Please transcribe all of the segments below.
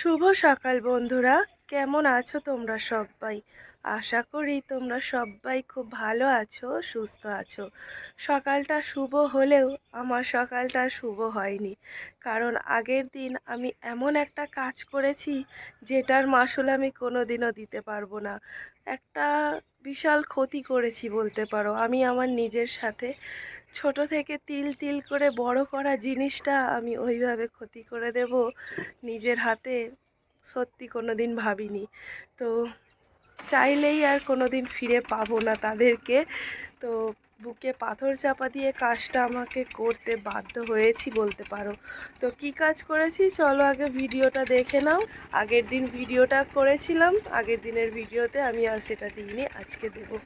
শুভ সকাল বন্ধুরা। কেমন আছো তোমরা সবাই আশা করি তোমরা সবাই খুব ভালো আছো, সুস্থ আছো। সকালটা শুভ হলেও আমার সকালটা শুভ হয়নি। কারণ আগের দিন আমি এমন একটা কাজ করেছি যেটার মাসুল আমি কোনো দিনও দিতে পারব না। একটা বিশাল ক্ষতি করেছি বলতে পারো। আমি আমার নিজের সাথে ছোট থেকে তিল তিল করে বড় করা জিনিসটা আমি ওইভাবে ক্ষতি করে দেব নিজের হাতে। সত্যি কোনো দিন ভাবিনি। তো চাইলেই আর কোনো দিন ফিরে পাবো না তাদেরকে। তো বুকে পাথর চাপা দিয়ে কাজটা আমাকে করতে বাধ্য হয়েছি বলতে পারো। তো কি কাজ করেছি? চলো আগে ভিডিওটা দেখে নাও। আগের দিন ভিডিওটা করেছিলাম। আগের দিনের ভিডিওতে আমি আর সেটা দিইনি, আজকে দেবো।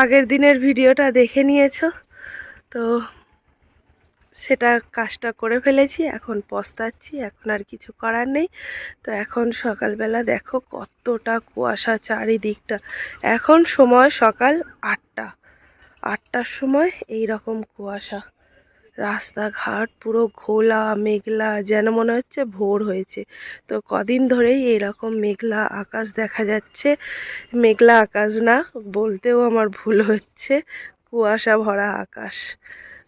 আগের দিনের ভিডিওটা দেখে নিয়েছো। তো সেটা কাজটা করে ফেলেছি, এখন পস্তাচ্ছি, এখন আর কিছু করার নেই। তো এখন সকালবেলা দেখো কতটা কুয়াশা চারিদিকটা। এখন সময় সকাল আটটা, আটটার সময় এই রকম কুয়াশা। রাস্তাঘাট পুরো ঘোলা, মেঘলা, যেন মনে হচ্ছে ভোর হয়েছে। তো কদিন ধরেই এরকম মেঘলা আকাশ দেখা যাচ্ছে। মেঘলা আকাশ না, বলতেও আমার ভুল হচ্ছে। কুয়াশা ভরা আকাশ।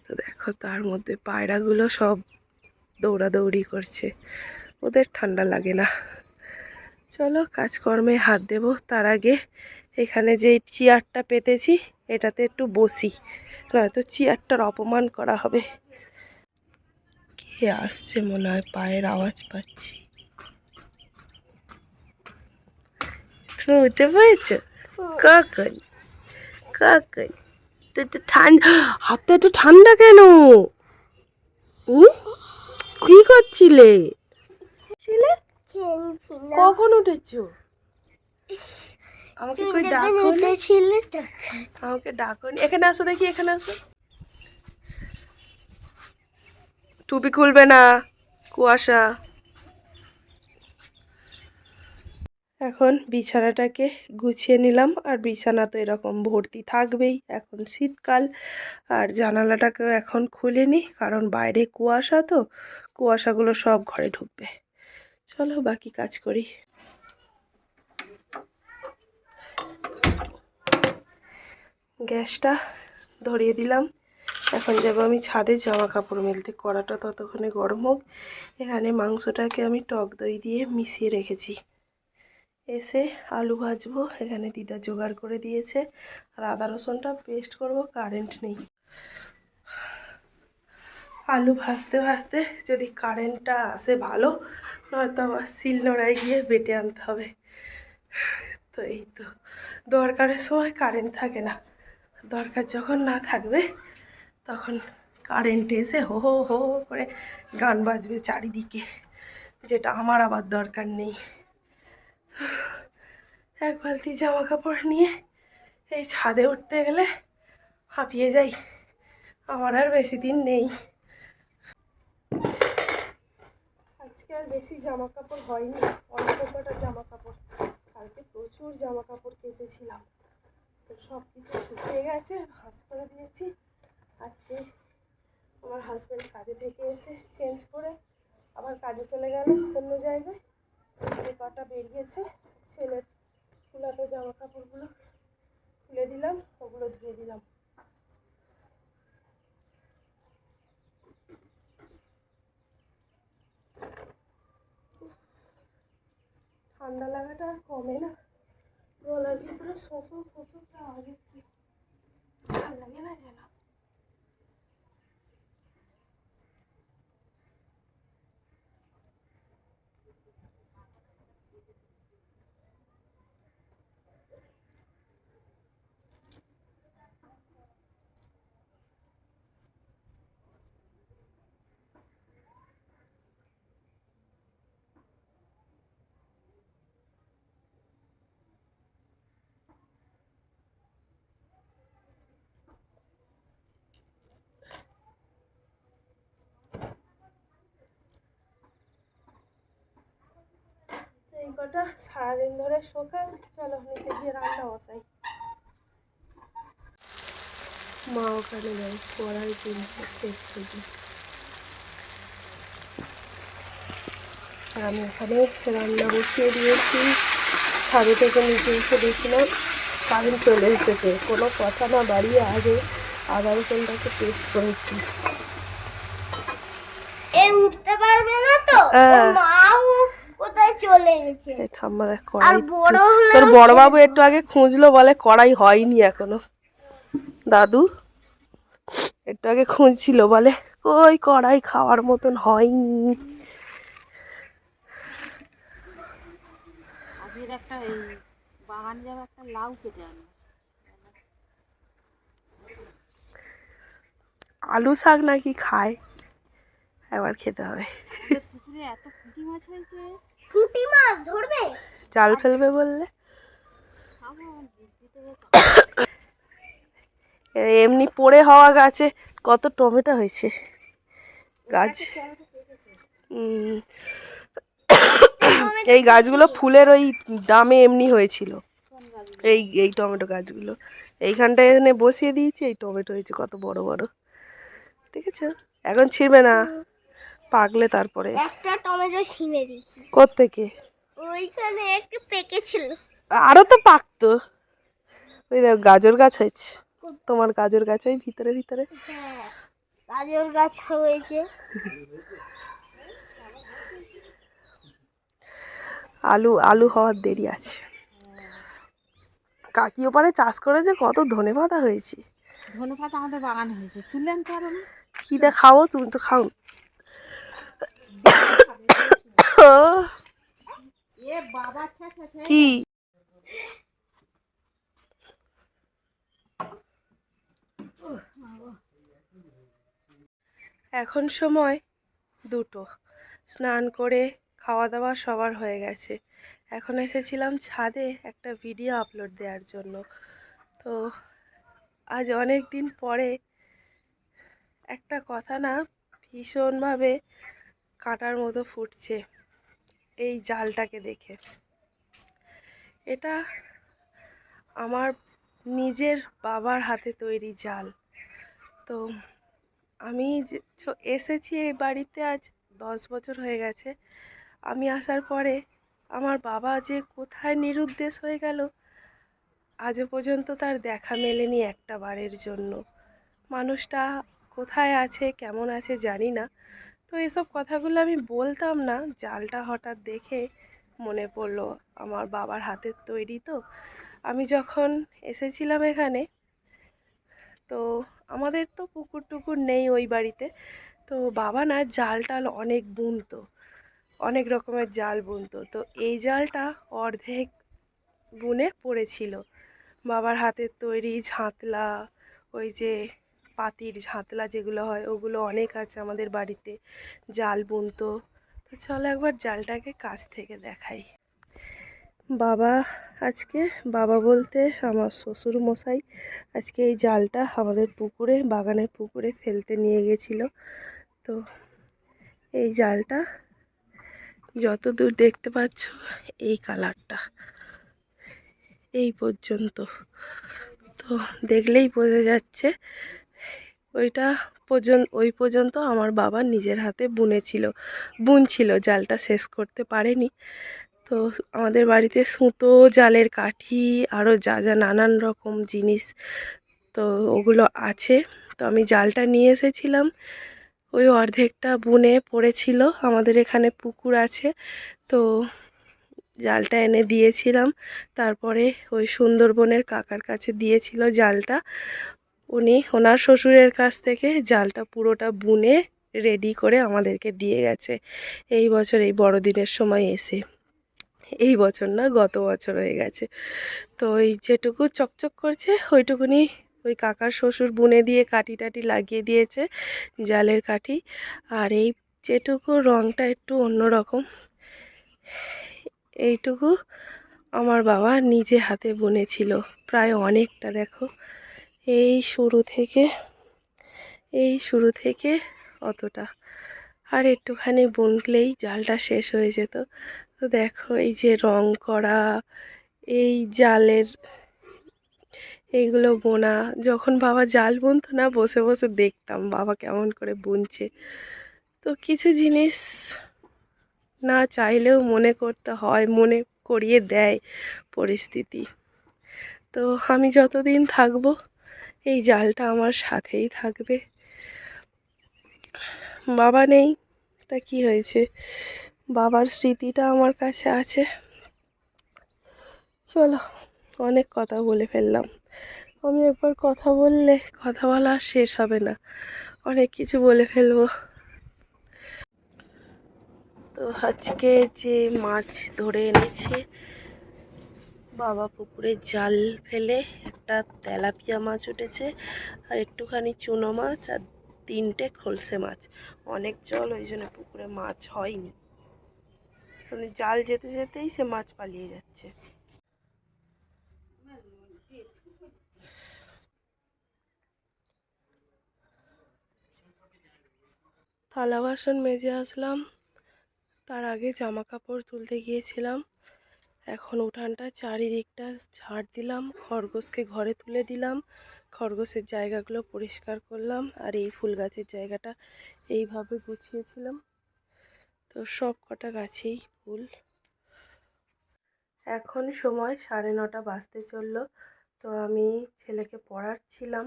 তো দেখো তার মধ্যে পায়রাগুলো সব দৌড়াদৌড়ি করছে। ওদের ঠান্ডা লাগে না। চলো কাজকর্মে হাত দেব। তার আগে এখানে যে চেয়ারটা পেতেছি এটাতে একটু বসি। নয়তো চেয়ারটার অপমান করা হবে। কে আসছে মনে হয়? পায়ের আওয়াজ পাচ্ছি। তুমি উঠতে পেরেছ? কখন কখন তো তো ঠান্ডা হাতটা একটু ঠান্ডা কেন? কি করছিলে? কখন উঠেছো? আমাকে কই ডাকো আমাকে ডাকো এখানে আসো দেখি এখানে আসো। টুপি খুলবে না কুয়াশা। এখন বিছানাটাকে গুছিয়ে নিলাম আর বিছানা তো এরকম ভর্তি থাকবেই। এখন শীতকাল আর জানালাটাকেও এখন খুলে নিই কারণ বাইরে কুয়াশা তো কুয়াশাগুলো সব ঘরে ঢুকবে। চলো বাকি কাজ করি। গ্যাসটা ধরিয়ে দিলাম। এখন যাব আমি ছাদে জামা কাপড় মেলতে। কড়াটা ততক্ষণে গরম হোক। এখানে মাংসটাকে আমি টক দই দিয়ে মিশিয়ে রেখেছি। এসে আলু ভাজবো। এখানে দিদা জোগাড় করে দিয়েছে। আর আদা রসুনটা পেস্ট করব। কারেন্ট নেই। আলু ভাজতে ভাজতে যদি কারেন্টটা আসে ভালো, নয়তো আবার শিল নোড়ায় গিয়ে বেটে আনতে হবে। তো এই তো। দরকারের সময় কারেন্ট থাকে না। দরকার যখন না থাকবে, তখন কারেন্ট এসে হো হো হো করে গান বাজবে চারিদিকে, যেটা আমার আবার দরকার নেই। এক বালতি জামা কাপড় নিয়ে এই ছাদে উঠতে গেলে হাঁপিয়ে যাই, আমার আর বেশি দিন নেই। আজকে আর বেশি জামা কাপড় হয়নি, অল্প কটা জামা কাপড় কালকে প্রচুর জামা কাপড় কেচেছিলাম। তো সব কিছু শুকিয়ে গেছে ভাজ করে দিয়েছি। আজকে আমার হাজব্যান্ড কাজে থেকে এসে চেঞ্জ করে আবার কাজে চলে গেল অন্য জায়গায়। যে কটা বেরিয়েছে, ছেলের ফুলাতে জামা কাপড়গুলো খুলে দিলাম, ওগুলো ধুয়ে দিলাম। ঠান্ডা লাগাটা আর কমে না। গলার ভিতরে শোষো শোষোটা আগে লাগে না যেন কটা সারাদিন ধরে সকাল। চলো নিচে গিয়ে রান্না বসাই। মা ওখানে যায় কড়াই কিনছে থেকে আর আমি এখানে রান্না বসিয়ে দিয়েছি। ছাদে থেকে নিচে এসে দেখছিলাম কারেন্ট চলে এসেছে। কোনো কথা না বাড়িয়ে আগে আদা রসুনটাকে পেস্ট করেছি। উঠতে পারবে না তো? হ্যাঁ। ওর মাও কোথায় চলে গেছে এই ঠাম্মা দেখ কড়াই তোর বড় বাবু একটু আগে খুঁজলো বলে কড়াই হয়নি এখনও। দাদু একটু আগে খুঁজছিল বলে কই কড়াই খাওয়ার মতন হয়নি। একটা বাগান যাবে একটা লাউ কেটে আনব আলু শাক নাকি খায়? একবার খেতে হবে। এত পুঁটি মাছ হয়েছে। পুঁটি মাছ ধরবে? জাল ফেলবে বললে? এমনি পড়ে হওয়া গাছে কত টমেটো হয়েছে। গাছ। এই গাছগুলো ফুলের ওই ডামে এমনি হয়েছিল। এই এই টমেটো গাছগুলো। এইখানটায় এখানে বসিয়ে দিয়েছি, এই টমেটো হয়েছে কত বড় বড়। ঠিক আছে? এখন ছিঁড়বে না। পাকলে তারপরে। একটা টমেটো ছিঁড়ে দিয়েছি। কোত্থেকে? ওইখানে একটু পেকে ছিল। আরও তো পাকতো। ওই দেখো গাজর গাছ হয়েছে। তোমার গাজর গাছ ওই ভিতরে ভিতরে। হ্যাঁ গাজর গাছ হয়েছে। আলু আলু হওয়ার দেরি আছে। কাকি ওপারে চাষ করেছে কত ধনে পাতা হয়েছে। ধনে পাতা আমাদের বাগান হয়েছে। চুলে আনতে পারো না কি দে তুমি তো খাও। কি? এখন সময় দুটো। স্নান করে খাওয়া দাওয়া সবার হয়ে গেছে। এখন এসেছিলাম ছাদে একটা ভিডিও আপলোড দেওয়ার জন্য। তো আজ অনেক দিন পরে একটা কথা না ভীষণভাবে কাটার মতো ফুটছে। এই জালটাকে দেখে। এটা আমার নিজের বাবার হাতে তৈরি জাল। তো আমি এসেছি এই বাড়িতে আজ দশ বছর হয়ে গেছে। আমি আসার পরে আমার বাবা যে কোথায় নিরুদ্দেশ হয়ে গেল, আজও পর্যন্ত তার দেখা মেলেনি একটা বারের জন্য। মানুষটা কোথায় আছে, কেমন আছে জানি না। তো এসব কথাগুলো আমি বলতাম না। জালটা হঠাৎ দেখে মনে পড়ল আমার বাবার হাতের তৈরি তো। আমি যখন এসেছিলাম এখানে, তো আমাদের তো পুকুর টুকুর নেই ওই বাড়িতে। তো বাবা না জাল টাল অনেক বুনতো, অনেক রকমের জাল বুনতো। তো এই জালটা অর্ধেক বুনে পড়েছিল। বাবার হাতের তৈরি ঝাঁতলা, ওই যে পাতির ঝাঁতলা যেগুলো হয়, ওগুলো অনেক আছে আমাদের বাড়িতে। জাল বুনতো। তো চলো একবার জালটাকে কাছ থেকে দেখাই। বাবা, আজকে বাবা বলতে আমার শ্বশুর মশাই আজকে এই জালটা আমাদের পুকুরে, বাগানের পুকুরে ফেলতে নিয়ে গেছিল। তো এই জালটা যত দূর দেখতে পাচ্ছ, এই কালারটা। এই পর্যন্ত। তো দেখলেই বোঝা যাচ্ছে ওইটা পর্যন্ত ওই পর্যন্ত আমার বাবা নিজের হাতে বুনেছিল, বুনছিল, জালটা শেষ করতে পারেনি। তো আমাদের বাড়িতে সুতো, জালের কাঠি আরও যা যা নানান রকম জিনিস তো ওগুলো আছে। তো আমি জালটা নিয়ে এসেছিলাম। ওই অর্ধেকটা বুনে পড়েছিল। আমাদের এখানে পুকুর আছে। তো জালটা এনে দিয়েছিলাম। তারপরে ওই সুন্দরবনের কাকার কাছে দিয়েছিল জালটা। উনি ওনার শ্বশুরের কাছ থেকে জালটা পুরোটা বুনে রেডি করে আমাদেরকে দিয়ে গেছে। এই বছর এই বড়দিনের সময় এসে। এই বছর না, গত বছর হয়ে গেছে। তো ওই যেটুকু চকচক করছে, ওইটুকুনি ওই কাকার শ্বশুর বুনে দিয়ে কাঠি টাটি লাগিয়ে দিয়েছে, জালের কাঠি। আর এই যেটুকু রঙটা একটু অন্যরকম, এইটুকু আমার বাবা নিজে হাতে বুনেছিল, প্রায় অনেকটা, দেখো। এই শুরু থেকে, এই শুরু থেকে অতটা। আর একটুখানি বুনলেই জালটা শেষ হয়ে যেত। তো দেখো এই যে রং করা, এই জালের এইগুলো বোনা, যখন বাবা জাল বুনতো না, বসে বসে দেখতাম বাবা কেমন করে বুনছে। তো কিছু জিনিস না চাইলেও মনে করতে হয়, মনে করিয়ে দেয় পরিস্থিতি। তো আমি যতদিন থাকব এই জালটা আমার সাথেই থাকবে। বাবা নেই, তা কি হয়েছে? বাবার স্মৃতিটা আমার কাছে আছে। চলো, অনেক কথা বলে ফেললাম। আমি একবার কথা বললে, কথা বলা আর শেষ হবে না। অনেক কিছু বলে ফেলব। তো আজকে যে মাছ ধরে এনেছে, বাবা পুকুরে জাল ফেলে একটা তেলাপিয়া মাছ উঠেছে আর একটুখানি চুনো মাছ আর তিনটে খলসে মাছ। অনেক জল, ওই জন্য পুকুরে মাছ হয়নি। মানে জাল যেতে যেতেই সে মাছ পালিয়ে যাচ্ছে। থালা বাসন মেজে আসলাম। তার আগে জামা কাপড় তুলতে গিয়েছিলাম। এখন উঠানটা চারিদিকটা ঝাড় দিলাম, খরগোশকে ঘরে তুলে দিলাম, খরগোশের জায়গাগুলো পরিষ্কার করলাম আর এই ফুল গাছের জায়গাটা এইভাবে গুছিয়েছিলাম। তো সব কটা গাছেই ফুল। এখন সময় সাড়ে নটা বাজতে চলল, তো আমি ছেলেকে পড়াচ্ছিলাম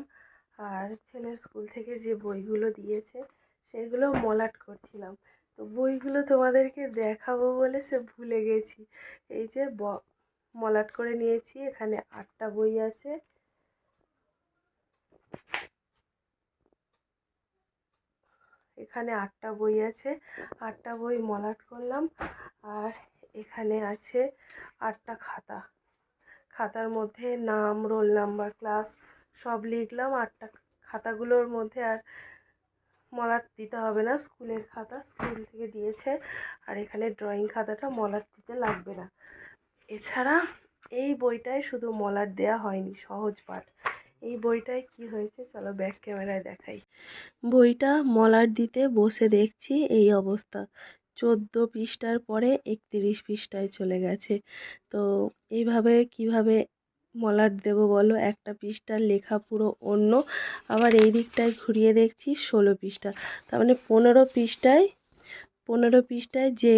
আর ছেলের স্কুল থেকে যে বইগুলো দিয়েছে, সেগুলো মলাট করছিলাম। তো বইগুলো তোমাদেরকে দেখাবো বলে সে ভুলে গেছি। এই যে মলাট করে নিয়েছি, এখানে আটটা বই আছে। এখানে আটটা বই আছে। আটটা বই মলাট করলাম আর এখানে আছে আটটা খাতা। খাতার মধ্যে নাম, রোল নাম্বার, ক্লাস সব লিখলাম। আটটা খাতাগুলোর মধ্যে আর মলাট দিতে হবে না। স্কুলের খাতা স্কুল থেকে দিয়েছে আর এখানে ড্রয়িং খাতাটা মলাট দিতে লাগবে না। এছাড়া এই বইটায় শুধু মলাট দেওয়া হয়নি, সহজ পাঠ। এই বইটায় কি হয়েছে চলো ব্যাক ক্যামেরায় দেখাই। বইটা মলাট দিতে বসে দেখছি এই অবস্থা। চোদ্দ পৃষ্ঠার পরে একত্রিশ পৃষ্ঠায় চলে গেছে। তো এইভাবে কীভাবে মলাট দেবো বলো, একটা পিসটার লেখা পুরো অন্য। আবার এই দিকটায় ঘুরিয়ে দেখছি, ষোলো পিসটা তার মানে পনেরো পিসটায় পনেরো পিসটায় যে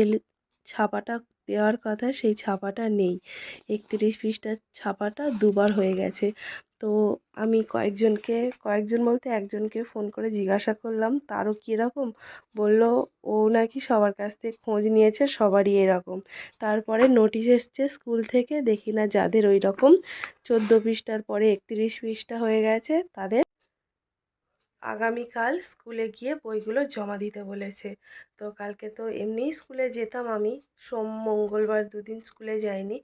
ছাপাটা দেওয়ার কথা, সেই ছাপাটা নেই। একত্রিশ পিসটার ছাপাটা দুবার হয়ে গেছে। তো আমি কয়েকজনকে, কয়েকজন বলতে একজনকে ফোন করে জিজ্ঞাসা করলাম, তারও কীরকম বলল, ও নাকি সবার কাছ থেকে খোঁজ নিয়েছে, সবারই এরকম। তারপরে নোটিশ এসছে স্কুল থেকে, দেখি না যাদের ওই রকম চোদ্দ পৃষ্ঠার পরে একত্রিশ পৃষ্ঠা হয়ে গেছে, তাদের আগামীকাল স্কুলে গিয়ে বইগুলো জমা দিতে বলেছে। তো কালকে তো এমনিই স্কুলে যেতাম আমি, সোম, মঙ্গলবার দুদিন স্কুলে যাইনি,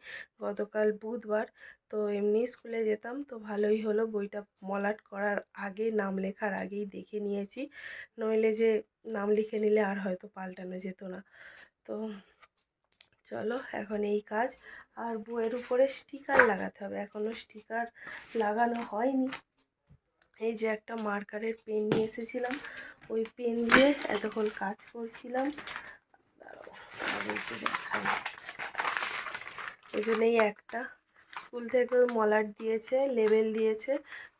গতকাল বুধবার। তো এমনি স্কুলে যেতাম তো ভালোই হলো বইটা মলাট করার আগে, নাম লেখার আগেই দেখে নিয়েছি। নইলে যে নাম লিখে নিলে আর হয়তো পাল্টানো যেত না। তো চলো এখন এই কাজ। আর বইয়ের উপরে স্টিকার লাগাতে হবে। এখনও স্টিকার লাগানো হয়নি। এই যে একটা মার্কারের পেন নিয়ে এসেছিলাম। ওই পেন দিয়ে এতক্ষণ কাজ করছিলাম। ওই জন্যই একটা স্কুল থেকে মলাট দিয়েছে, লেবেল দিয়েছে।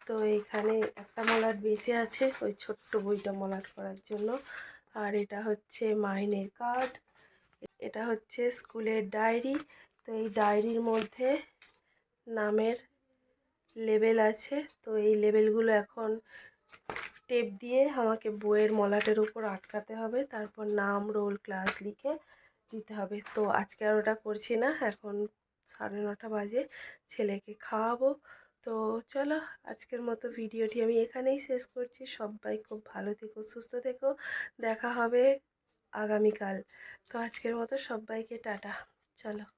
তো এখানে একটা মলাট বেঁচে আছে, ওই ছোট্ট বইটা মলাট করার জন্য। আর এটা হচ্ছে মাইনের কার্ড। এটা হচ্ছে স্কুলের ডায়েরি। তো এই ডায়েরির মধ্যে নামের লেবেল আছে। তো এই লেবেলগুলো এখন টেপ দিয়ে আমাকে বইয়ের মলাটের উপর আটকাতে হবে। তারপর নাম, রোল, ক্লাস লিখে দিতে হবে। তো আজকে আর ওটা করছি না। এখন সাড়ে নটা বাজে ছেলেকে খাওয়াবো। তো চলো আজকের মতো ভিডিওটি আমি এখানেই শেষ করছি। সবাই খুব ভালো থেকো, সুস্থ থেকো। দেখা হবে আগামীকাল। তো আজকের মতো সবাইকে টাটা। চলো।